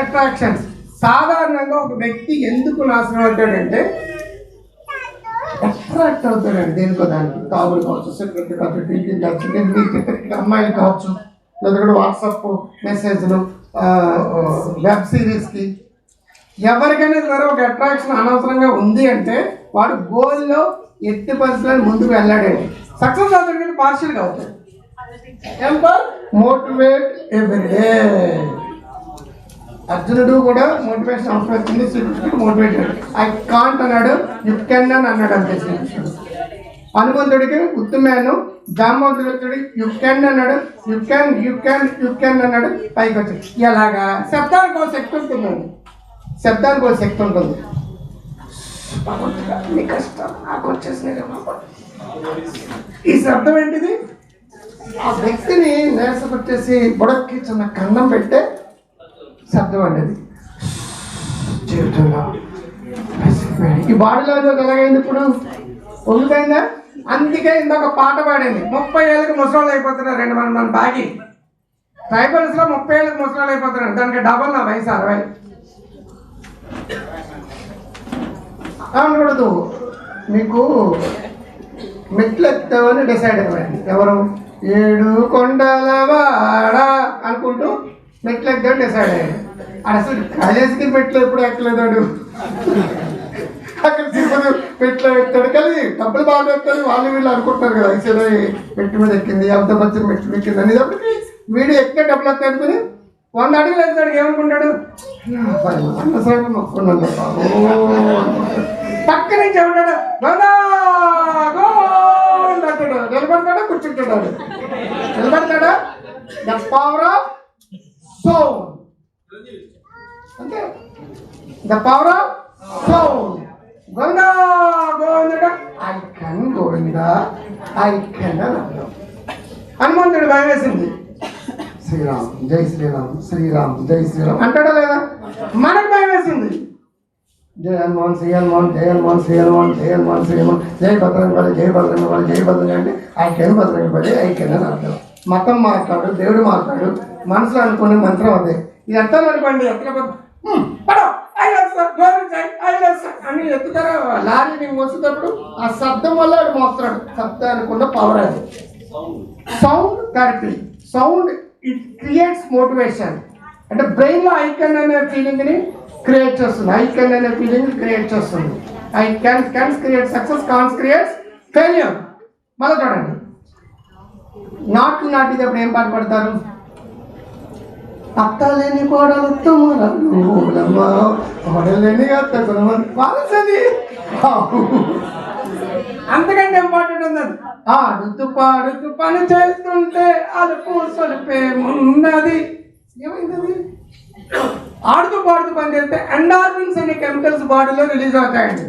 Attractions సాధారణంగా ఒక వ్యక్తి ఎందుకు నాశనం అవుతాడంటే అట్రాక్ట్ అవుతాడండి దేనికో దానికి. తాగుడు కావచ్చు సిగరెట్ కావచ్చు డ్రింకింగ్ కావచ్చు మీకు అమ్మాయిలు కావచ్చు లేదంటే కూడా వాట్సాప్ మెసేజ్లు వెబ్ సిరీస్కి ఎవరికైనా ద్వారా ఒక అట్రాక్షన్ అనవసరంగా ఉంది అంటే వాడు గోల్లో ఎట్టి పరిస్థితులను ముందుకు వెళ్ళాడండి. సక్సెస్ అవుతాడు పార్షియల్గా అవుతాడు. ఎంపర్ మోటివేట్ ఎవ్రీడే అర్జునుడు కూడా మోటివేషన్ అవసరం వచ్చింది శ్రీకృష్ణుడు మోటివేట్ ఐ కాంట్ అన్నాడు యు కెన్ అని అన్నాడు అంతే శ్రీకృష్ణుడు. హనుమంతుడికి ఉత్తమేను జాంబవంతుడి యు కెన్ అన్నాడు you can you can you can అన్నాడు పైకి వచ్చి ఎలాగా? శబ్దానికి ఒక శక్తి ఉంటుందండి శబ్దానికి ఒక శక్తి ఉంటుంది. నీ కష్టం నాకు వచ్చేసినాయి ఈ శబ్దం ఏంటిది? ఆ వ్యక్తిని నేసపట్టేసి బుడక్కి చిన్న కన్నం పెట్టే శబ్దం అనేది జీవితంలో ఈ బాడీలో ఎలాగైంది ఇప్పుడు? ఉండిపోయిందా అందుకే ఇందాక పాట పాడింది. ముప్పై ఏళ్ళకి ముసలాళ్ళు అయిపోతున్నారు రెండు మన మన బాగి ట్రైబల్స్లో ముప్పై ఏళ్ళకి ముసలాళ్ళు అయిపోతున్నారు. దానికి డబల్ నా వయసు అరవై. అనకూడదు మీకు మెట్లు ఎత్తామని డిసైడ్ అవ్వండి ఎవరు? ఏడు కొండల వాడ అనుకుంటూ మెట్లు ఎత్తామని డిసైడ్ అయ్యాడు అసలు కాలేజీకి మెట్లు ఎప్పుడు ఎక్కలేదాడు? అక్కడ తిరుపతి మెట్లు ఎక్కుతాడు కానీ డబ్బులు బాగా పెట్టాలి వాళ్ళు వీళ్ళు అనుకుంటారు కదా ఐసీలో మెట్టు మీద ఎక్కింది అబ్దపత్రి మెట్లు ఎక్కింది అనేటప్పటికి వీడు ఎక్కడ డబ్బులు వస్తాయి అనుకుని వంద అడుగులు వేస్తాడు. ఏమనుకుంటాడు? పక్క నుంచి ఏమంటాడు? అంటాడు. నిలబడతాడా? కూర్చుంటాడు? నిలబడతాడా? The power of sound. అంతే. The power of sound Govinda I can Govinda. I can అని హనుమంతుడు భయం వేసింది శ్రీరామ్ జై శ్రీరామ్ శ్రీరామ్ జై శ్రీరామ్. అంటాడా లేదా? మనకు భయం వేసింది జై హనుమాన్ శ్రీ హనుమాన్ జై హనుమాన్ శ్రీ హనుమాన్ జై హనుమాన్ శ్రీ హనుమాన్. జై భద్రం బలి జై భద్రం బలి జై భద్రంగ అంటే ఐ కెన్ భద్రం పడి ఐ కెన్ అని అర్థం. మతం మాట్లాడు దేవుడు మాట్లాడు మనసులో అనుకునే మంత్రం అదే. ఇది అర్థం అనుకోండి ఎక్కడ పడో. I sir. I sir. అని ఎత్తుతారా? లారీ మోసేటప్పుడు ఆ శబ్దం వల్ల వాడు మోస్తాడు శబ్దానికి ఉన్న పవర్ అది. Sound correct sound it creates motivation అంటే బ్రెయిన్లో ఐకన్ అనే ఫీలింగ్ని క్రియేట్ చేస్తుంది. ఐకన్ అనే ఫీలింగ్ క్రియేట్ చేస్తుంది. I can cans create success can'ts creates failure మళ్ళీ చూడండి. నాట్లు నాటినప్పుడు ఏం పాటు పడతారు అత్తలేని కోడలు తుమ్మరమ్మ కోడలేని అత్త అంతకంటే ఇంపార్టెంట్ ఉంది అది. ఆడుతూ పాడుతూ పని చేస్తుంటే అలుపు సొలిపే ఉన్నది ఏమైంది అది? ఆడుతూ పాడుతూ పని చేస్తే ఎండార్ఫిన్స్ అనే కెమికల్స్ బాడీలో రిలీజ్ అవుతాయండి.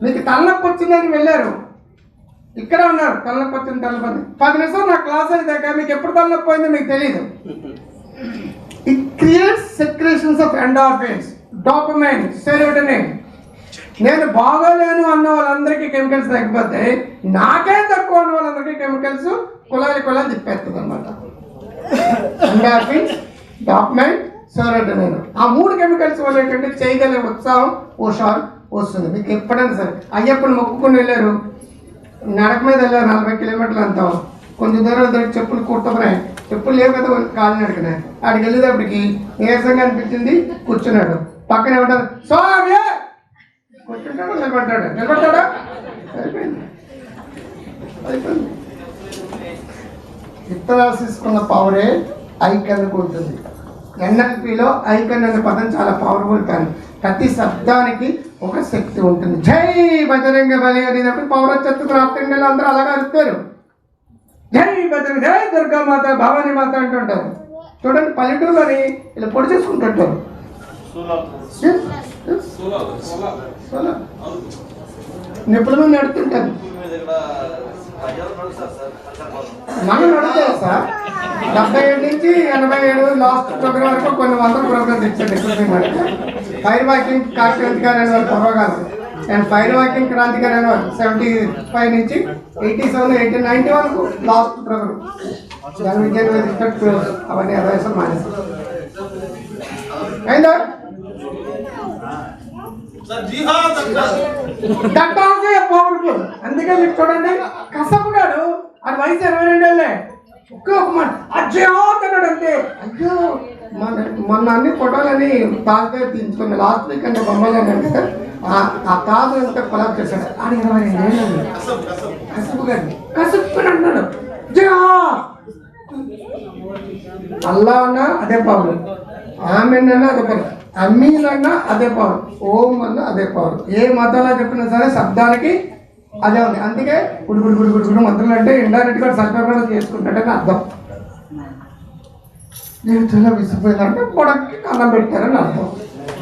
మీకు తలనొప్పి వచ్చిందని వెళ్ళారు. ఇక్కడ ఉన్నారు తలనొప్పి వచ్చింది తలనొప్పి. పది నిమిషాలు నా క్లాస్ అయితే మీకు ఎప్పుడు తలనొప్పి పోయిందో మీకు తెలియదు it creates secretions of endorphins dopamine serotonin నేను బాగోలేను అన్న వాళ్ళందరికీ కెమికల్స్ తగ్గిపోతే నాకే తక్కువ అన్న వాళ్ళందరికీ కెమికల్స్ కులాలి కులాలి తిప్పేస్తుంది అనమాట ఎండార్ఫిన్స్ డాపమైన్ సెరోటనిన్ ఆ మూడు కెమికల్స్ వల్ల ఏంటంటే చేయగలిగే ఉత్సాహం హుషారు వస్తుంది. మీకు ఎప్పుడైనా సరే. అయ్యప్పని మొక్కుకుని వెళ్ళారు. నడక మీద వెళ్ళారు నలభై కిలోమీటర్లు అంతా కొంచెం దూరం దగ్గర చెప్పులు కుట్టబరాయి ఎప్పుడు లేవు కదా కాలు నడికినాయి ఆడికి వెళ్ళేటప్పటికి నీరసంగా అనిపించింది కూర్చున్నాడు. పక్కన ఏమంటారు స్వామి! కూర్చుంటాడు నిలబడతాడు నిలబడతాడా అయిపోయింది అయిపోయింది విత్తనాశిస్తున్న పవరే ఐకన్కు ఉంటుంది. ఎన్ఎల్పిలో ఐకన్ అనే పదం చాలా పవర్ఫుల్ కానీ ప్రతి శబ్దానికి ఒక శక్తి ఉంటుంది. జై బజరంగ బలి అనేటప్పుడు పవర్ వచ్చేస్తుంది నార్త్ అందరూ అలాగే అరుస్తారు. జై బజరంగ జై దుర్గామాత భవానీ మాత అంటుంటారు. చూడండి పల్లెటూరులోని ఇలా పొడి చేసుకుంటుంటారు. Yes, నిప్పుల మీద నడుతుంటారు మనం నడుతారు సార్? డెబ్బై ఏడు నుంచి ఎనభై ఏడు లాస్ట్ ప్రోగ్రామ్ వరకు కొన్ని వందల ప్రోగ్రామ్స్ ఇచ్చాడు ఎప్పుడు ఫైర్ వాకింగ్ క్రాంతికారి కానీ వాళ్ళు పూర్వకాలం అండ్ ఫైర్ వాకింగ్ క్రాంతికారి అనే సెవెంటీ ఫైవ్ నుంచి ఎయిటీ సెవెన్ ఎయిటీ నైన్టీ వరకు లాస్ట్ ప్రోగ్రామ్ దాని విద్య అవన్నీ అభ్యాసం మానేసి. అయిందా పవర్ఫుల్ అందుకే మీరు చూడండి కసపుగాడు అది వయసు ఇరవై రెండేళ్ళే. ఒకే ఒక మాట. అజ్జయోత్ అన్నాడు అంతే అయ్యో. మొన్న అన్ని ఫోటోలని తాజా తీయించుకున్నాను లాస్ట్ వీక్ అంటే బొమ్మలు అంటే ఆ- ఆ తాజు అంతా కొలాబ్ చేశాడు. అది ఇరవై రెండేళ్ళు కసుపు కసం కసుపు అన్నాడు జయా! అల్లా అన్నా అదే పవర్ ఆమె అన్నా అదే పవర్ అమ్మీలన్నా అదే పవర్ ఓం అన్నా అదే పవర్ ఏ మతంలో చెప్పినా సరే శబ్దానికి అదే ఉంది. అందుకే గుడి గుడి గుడి గుడి గుడి మంత్రులు అంటే ఇండైరెక్ట్గా గా సత్యప్రదం చేసుకుంటాడని అర్థం. నేను చాలా విసిపోయిందంటే పొడక్కి కన్నం పెట్టారని అర్థం.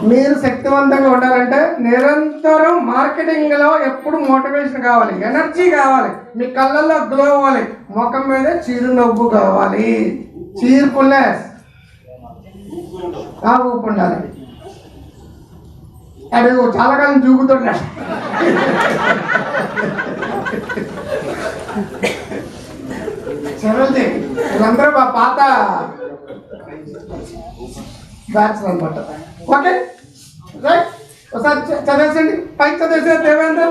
మీరు శక్తివంతంగా ఉండాలంటే నిరంతరం మార్కెటింగ్లో ఎప్పుడు మోటివేషన్ కావాలి ఎనర్జీ కావాలి. మీ కళ్ళల్లో గ్లో అవ్వాలి. ముఖం మీద చిరునవ్వు కావాలి. చీర్ఫుల్నెస్ ఆ ఊపు ఉండాలి. అది చాలా కాలం చూపుతుండే సరేది వీళ్ళందరూ మా పాత బ్యాచ్ అనమాట ఓకే రైట్ ఒకసారి చదివేసండి పైకి చదివేసే Devendra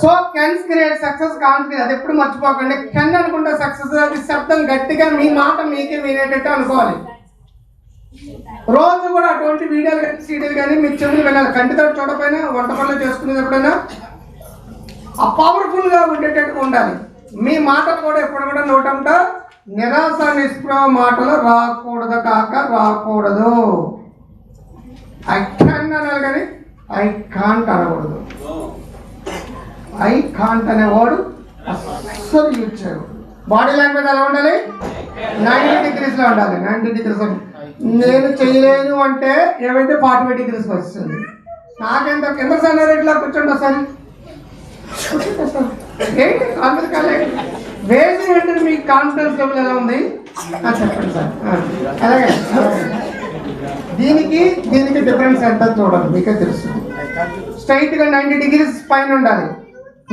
so cans create success cons అది ఎప్పుడు మర్చిపోకండి. కెన్ అనుకుంటే సక్సెస్ అది శబ్దం గట్టిగా మీ మాట మీకే వినేటట్టు అనుకోవాలి. రోజు కూడా అటువంటి వీడియోలు కానీ సీడీలు కానీ మీరు చెవులు వెళ్ళాలి కంటితో చూడకపోయినా వంట పనులు చేసుకునేది ఎప్పుడైనా ఆ పవర్ఫుల్గా ఉండేటట్టుగా ఉండాలి. మీ మాటలు కూడా ఎప్పుడు కూడా నోటంట నిరాశ నిస్పృహ మాటలు రాకూడదు కాక రాకూడదు. ఐ క్యాన్ అనాలి కానీ ఐ కాంట్ అనకూడదు. ఐ కాంట్ అనేవాడు అస్సలు యూజ్ చేయకూడదు. బాడీ లాంగ్వేజ్ ఎలా ఉండాలి? నైంటీ డిగ్రీస్లో ఉండాలి. నైంటీ డిగ్రీస్ నేను చేయలేను అంటే ఏమైతే పాటు పెట్టి డిగ్రీస్ వస్తుంది నాకెంత కింద సన్నారు ఇట్లా కూర్చోండి ఒకసారి ఏంటి కాన్ఫిడెన్స్ కాలేదు వేసి వెంటనే మీ కాన్ఫిడెన్స్ లెవెల్ ఎలా ఉంది? చెప్పండి సార్. అలాగే. దీనికి దీనికి డిఫరెన్స్ ఎంత చూడండి మీకే తెలుసు. స్ట్రైట్గా నైంటీ డిగ్రీస్ పైన ఉండాలి.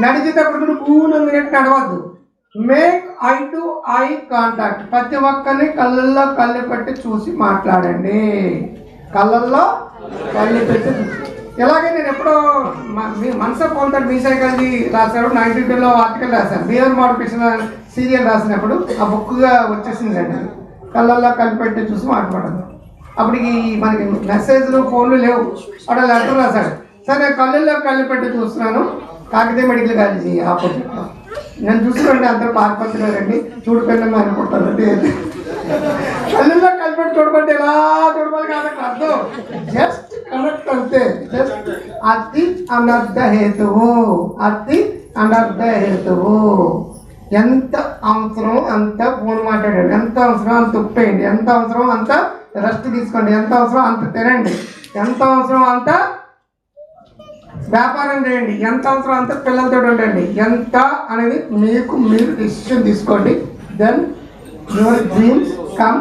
నడిచేటప్పుడు కూడా పూలు minute నడవద్దు. Make eye to eye contact. ప్రతి ఒక్కరిని కళ్ళల్లో కళ్ళు పెట్టి చూసి మాట్లాడండి. కళ్ళల్లో కళ్ళు పెట్టి ఇలాగే నేను ఎప్పుడో మీ మనసు పోల్తాడు మీ సైకాలజీ రాశాడు నైన్టీ టూలో ఆర్టికల్ రాశాను బిహేవియర్ మోడిఫికేషన్ సీరియల్ రాసినప్పుడు ఆ బుక్గా వచ్చేసింది అండి కళ్ళల్లో కళ్ళు పెట్టి చూసి మాట్లాడదు అప్పటికి మనకి మెసేజ్లు ఫోన్లు లేవు. అక్కడ లెటర్ రాశాడు. సరే నేను కళ్ళల్లో కళ్ళు పెట్టి చూస్తున్నాను. కాకితే మెడికల్ కాలేజీ ఆపోజిట్లో నేను చూసుకోండి అందరూ పారిపోతున్నారండి చూడుకోండి అనుకుంటారండి కళ్ళల్లో కళ్ళు పెట్టి ఎలా చూడవాలి కాబట్టి అర్థం. జస్ట్ కనెక్ట్ అంతే. జస్ట్ అతి అనర్థ హేతువు. అతి అనర్థ హేతువు. ఎంత అవసరం అంత ఫోన్ మాట్లాడండి. ఎంత అవసరం అంత ఉప్పేయండి. ఎంత అవసరం అంత రెస్ట్ తీసుకోండి. ఎంత అవసరం అంత తినండి. ఎంత అవసరం అంత వ్యాపారం చేయండి. ఎంత అవసరం అంత పిల్లలతో ఉండండి. ఎంత అనేది మీకు మీరు డిసిషన్ తీసుకోండి. Then your dreams come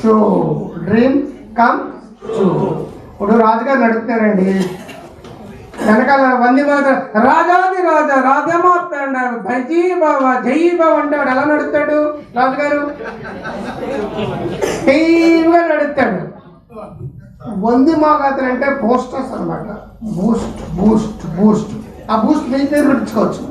true dream come true ఇప్పుడు రాజుగారు నడుపుతారండి వెనకాల వంది మాత్రం రాజాది రాజా రాజమాత అన్నారు భజీ బావ జై బావ అంటాడు ఎలా నడుస్తాడు రాజుగారు? గా నడుస్తాడు వంది మాగాతలు అంటే బూస్టర్స్ అనమాట బూస్ట్ బూస్ట్ బూస్ట్ ఆ బూస్ట్ మీ పేరు పెట్టుకోవచ్చు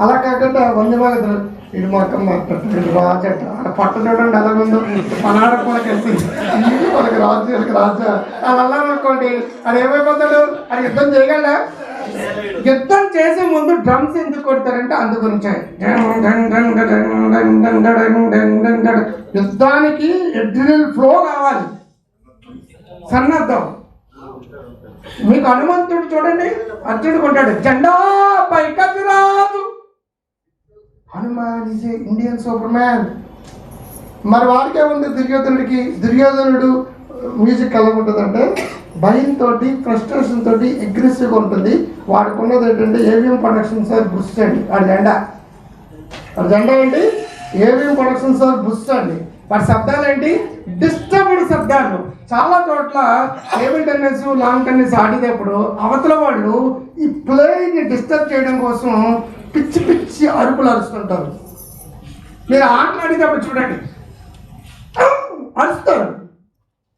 అలా కాకుండా వంది మాగతలు ఇటు మొత్తం మాట్లాడుతుంది రాజట ఆడ పట్ట చూడండి ఎలా ఉందో పనాడ కూడా కలిసి వాళ్ళకి మనకి రాజు వీళ్ళకి రాజు. అలా అన్నారనుకోండి అది ఏమైపోతాడు? అది యుద్ధం చేయగలడా? యుద్ధం చేసే ముందు డ్రమ్స్ ఎందుకు కొడతారంటే అందు గురించే. యుద్ధానికి ఎడ్రినల్ ఫ్లో కావాలి. సన్నద్ధం. మీకు హనుమంతుడు చూడండి అర్జునుడు కొంటాడు జెండా పైకత్తి రాదు. Hanuman is Indian superman మరి వాడికే ఉంది దుర్యోధనుడికి? దుర్యోధనుడు uh, మ్యూజిక్ ఎలా ఉంటుందంటే భయంతో ఫ్రస్ట్రేషన్ తోటి అగ్రెసివ్గా ఉంటుంది. వాడికి ఉన్నది ఏంటంటే ఏవిఎం ప్రొడక్షన్ సార్ బుస్ అండి వాడి జెండా. వాడి జెండా ఏంటి? ఏవిఎం ప్రొడక్షన్ సార్ బుస్ అండి వాడి శబ్దాలు ఏంటి డిస్టర్బ్డ్ శబ్దాలు. చాలా చోట్ల టేబుల్ టెన్నిస్ లాంగ్ టెన్నిస్ ఆడేటప్పుడు అవతల వాళ్ళు ఈ ప్లేని డిస్టర్బ్ చేయడం కోసం పిచ్చి పిచ్చి అరుపులు అరుస్తుంటారు. మీరు ఆటలాడేటప్పుడు చూడండి. అరుస్తారు.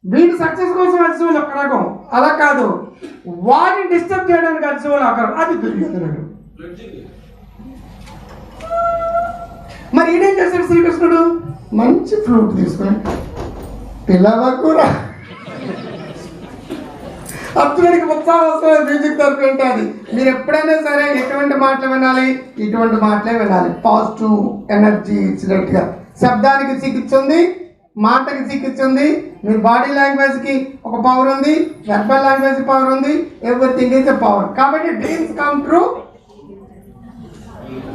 వీడి సక్సెస్ కోసం అరిసే వాళ్ళు ఒక రకం. అలా కాదు. వాడిని డిస్టర్బ్ చేయడానికి అరిసే వాళ్ళు ఒక రకం అది దుర్యోధనుడు. మరి ఈయనేం చేశాడు శ్రీకృష్ణుడు? మంచి ఫ్రూట్ తీసుకుని పిల్లవకురా అర్జునుడికి ఉత్సాహం వస్తుంది మ్యూజిక్ తరపు అంటే అది మీరు ఎప్పుడైనా సరే ఎటువంటి మాటలు వినాలి? ఇటువంటి మాటలే వినాలి. పాజిటివ్ ఎనర్జీ ఇచ్చినట్టుగా శబ్దానికి చికిత్స ఉంది మాటకి చికిత్స ఉంది మీ బాడీ లాంగ్వేజ్కి ఒక పవర్ ఉంది వెర్బల్ లాంగ్వేజ్ పవర్ ఉంది ఎవ్రీథింగ్ ఈజ్ ఎ పవర్ కాబట్టి డ్రీమ్స్ కమ్ ట్రూ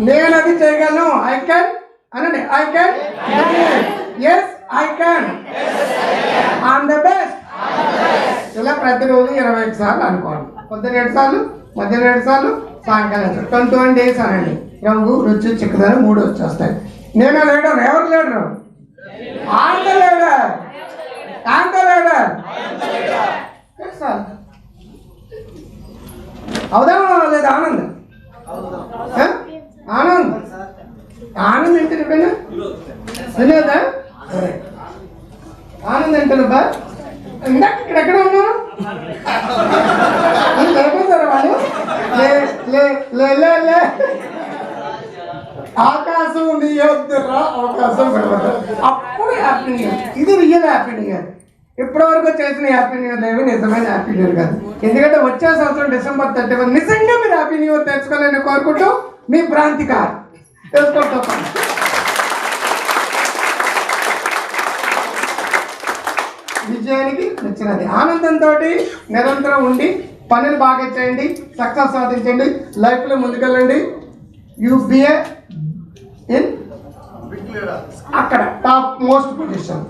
నేను అది చేయగలను. ఐ కెన్ అనండి I can yes I can on the best ఇలా ప్రతిరోజు ఇరవై ఐదు సార్లు అనుకోండి. పొద్దున ఏడు సార్లు మధ్యాహ్నం ఏడు సార్లు సాయంకాలం ట్వంటీ వన్ డేస్ అనండి. రంగు రుచి చిక్కదనం మూడు వచ్చేస్తాయి. నేను లీడర్ ఎవరు లీడరు ఆంత లీడర్ ఆంత లీడర్ సార్ అవుదామా లేదా ఆనంద్? ఆనంద్? ఆనంద్ అంటే ఎప్పుడైనా వినోదా? ఆనంద్ అంటే ఇందాక ఇక్కడ ఎక్కడ ఉన్నావు? సరిపోతారా వాళ్ళు? లే లే లే లే లే. ఆకాశం నీ అవకాశం అప్పుడు హ్యాపీ న్యూ ఇయర్ ఇది రియల్ హ్యాపీ న్యూ ఇయర్ ఇప్పటి వరకు చేసిన హ్యాపీ న్యూ ఇయర్ లేవి నిజమైన హ్యాపీ న్యూ ఇయర్ కాదు. ఎందుకంటే వచ్చే సంవత్సరం డిసెంబర్ థర్టీ వన్ నిజంగా మీరు హ్యాపీ న్యూ ఇయర్ తెచ్చుకోవాలని కోరుకుంటూ మీ భ్రాంతి కార్ తెలుసుకుంటూ విజయానికి వచ్చినది ఆనందంతో నిరంతరం ఉండి పనులు బాగా చేయండి సక్సెస్ సాధించండి లైఫ్లో ముందుకెళ్ళండి. యూపీఏ ఇన్ అక్కడ టాప్ మోస్ట్ పొజిషన్